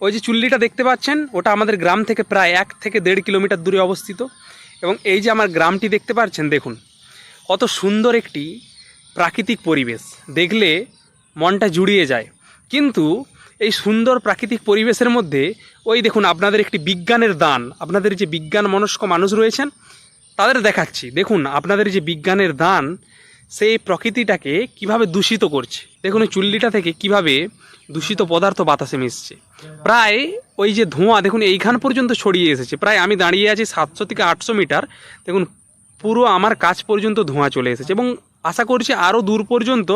ওই যে চুল্লিটা দেখতে পাচ্ছেন, ওটা আমাদের গ্রাম থেকে প্রায় এক থেকে দেড় কিলোমিটার দূরে অবস্থিত। এবং এই যে আমার গ্রামটি দেখতে পাচ্ছেন, দেখুন, কত সুন্দর একটি প্রাকৃতিক পরিবেশ। দেখলে মনটা জুড়িয়ে যায়। কিন্তু এই সুন্দর প্রাকৃতিক পরিবেশের মধ্যে ওই দেখুন, আপনাদের একটি বিজ্ঞানের দান, আপনাদের যে বিজ্ঞান মনস্ক মানুষ রয়েছেন, তাদের দেখাচ্ছি। দেখুন, আপনাদের যে বিজ্ঞানের দান, সেই প্রকৃতিটাকে কীভাবে দূষিত করছে। দেখুন, ওই চুল্লিটা থেকে কীভাবে দূষিত পদার্থ বাতাসে মিশছে। প্রায় ওই যে ধোঁয়া, দেখুন, এইখান পর্যন্ত ছড়িয়ে এসেছে। প্রায় আমি দাঁড়িয়ে আছি সাতশো থেকে আটশো মিটার। দেখুন, পুরো আমার কাছ পর্যন্ত ধোঁয়া চলে এসেছে এবং আশা করছি আরও দূর পর্যন্ত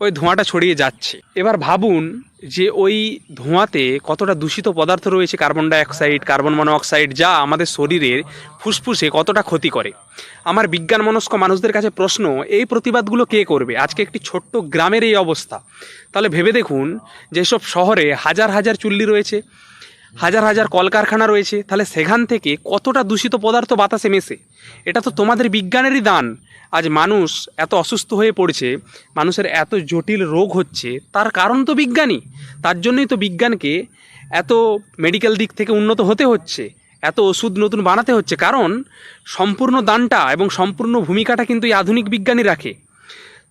ওই ধোঁয়াটা ছড়িয়ে যাচ্ছে। এবার ভাবুন যে ওই ধোঁয়াতে কতটা দূষিত পদার্থ রয়েছে, কার্বন ডাইঅক্সাইড, কার্বন মনোঅক্সাইড যা আমাদের শরীরের ফুসফুসে কতটা ক্ষতি করে। আমার বিজ্ঞান মনস্ক মানুষদের কাছে প্রশ্ন, এই প্রতিবাদগুলো কে করবে? আজকে একটি ছোট্ট গ্রামের এই অবস্থা। তাহলে ভেবে দেখুন, যেসব শহরে হাজার হাজার চুল্লি রয়েছে হাজার হাজার কলকারখানা রয়েছে, তাহলে সেখান থেকে কতটা দূষিত পদার্থ বাতাসে মেশে? এটা তো তোমাদের বিজ্ঞানেরই দান। আজ মানুষ এত অসুস্থ হয়ে পড়ছে, মানুষের এত জটিল রোগ হচ্ছে, তার কারণ তো বিজ্ঞানী তার জন্যই তো বিজ্ঞানকে এত মেডিকেল দিক থেকে উন্নত হতে হচ্ছে, এত ওষুধ নতুন বানাতে হচ্ছে। কারণ সম্পূর্ণ দানটা এবং সম্পূর্ণ ভূমিকাটা কিন্তু এই আধুনিক বিজ্ঞানী রাখে।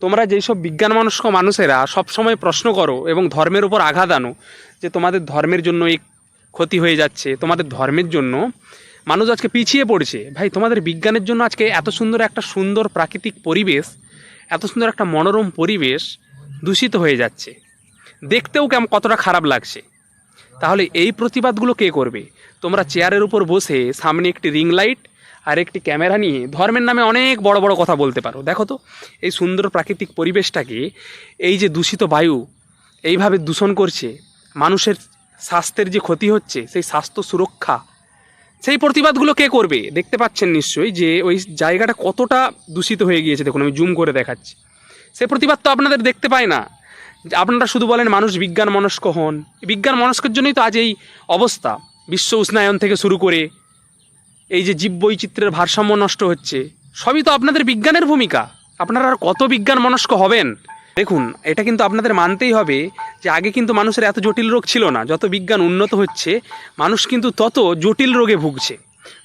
তোমরা যেসব বিজ্ঞান মনস্ক মানুষেরা সবসময় প্রশ্ন করো এবং ধর্মের উপর আঘাত আনো, যে তোমাদের ধর্মের জন্য এই ক্ষতি হয়ে যাচ্ছে তোমাদের ধর্মের জন্য। মানুষ আজকে পিছিয়ে পড়ছে। ভাই, তোমাদের বিজ্ঞানের জন্য আজকে এত সুন্দর একটা সুন্দর প্রাকৃতিক পরিবেশ, এত সুন্দর একটা মনোরম পরিবেশ দূষিত হয়ে যাচ্ছে। দেখতেও কেমন কতটা খারাপ লাগছে। তাহলে এই প্রতিবাদগুলো কে করবে? তোমরা চেয়ারের উপর বসে সামনে একটি রিং লাইট আর একটি ক্যামেরা নিয়ে ধর্মের নামে অনেক বড় বড় কথা বলতে পারো। দেখো তো, এই সুন্দর প্রাকৃতিক পরিবেশটাকে এই যে দূষিত বায়ু এইভাবে দূষণ করছে, মানুষের স্বাস্থ্যের যে ক্ষতি হচ্ছে, সেই স্বাস্থ্য সুরক্ষা, সেই প্রতিবাদগুলো কে করবে? দেখতে পাচ্ছেন নিশ্চয়ই যে ওই জায়গাটা কতটা দূষিত হয়ে গিয়েছে। দেখুন, আমি জুম করে দেখাচ্ছি। সেই প্রতিবাদ তো আপনাদের দেখতে পায় না। আপনারা শুধু বলেন মানুষ বিজ্ঞান মনস্ক হন। বিজ্ঞান মনস্কের জন্যই তো আজ এই অবস্থা। বিশ্ব উষ্ণায়ন থেকে শুরু করে এই যে জীব বৈচিত্র্যের ভারসাম্য নষ্ট হচ্ছে, সবই তো আপনাদের বিজ্ঞানের ভূমিকা। আপনারা আর কত বিজ্ঞান মনস্ক হবেন? দেখুন, এটা কিন্তু আপনাদের মানতেই হবে যে আগে কিন্তু মানুষের এত জটিল রোগ ছিল না। যত বিজ্ঞান উন্নত হচ্ছে, মানুষ কিন্তু তত জটিল রোগে ভুগছে।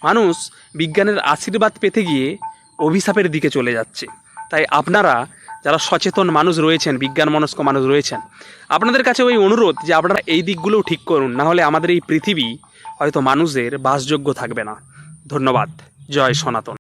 মানুষ বিজ্ঞানের আশীর্বাদ পেতে গিয়ে অভিশাপের দিকে চলে যাচ্ছে। তাই আপনারা যারা সচেতন মানুষ রয়েছেন বিজ্ঞান মনস্ক মানুষ রয়েছেন, আপনাদের কাছে ওই অনুরোধ যে আপনারা এই দিকগুলোও ঠিক করুন, না হলে আমাদের এই পৃথিবী হয়তো মানুষের বাসযোগ্য থাকবে না। ধন্যবাদ। জয় সনাতন।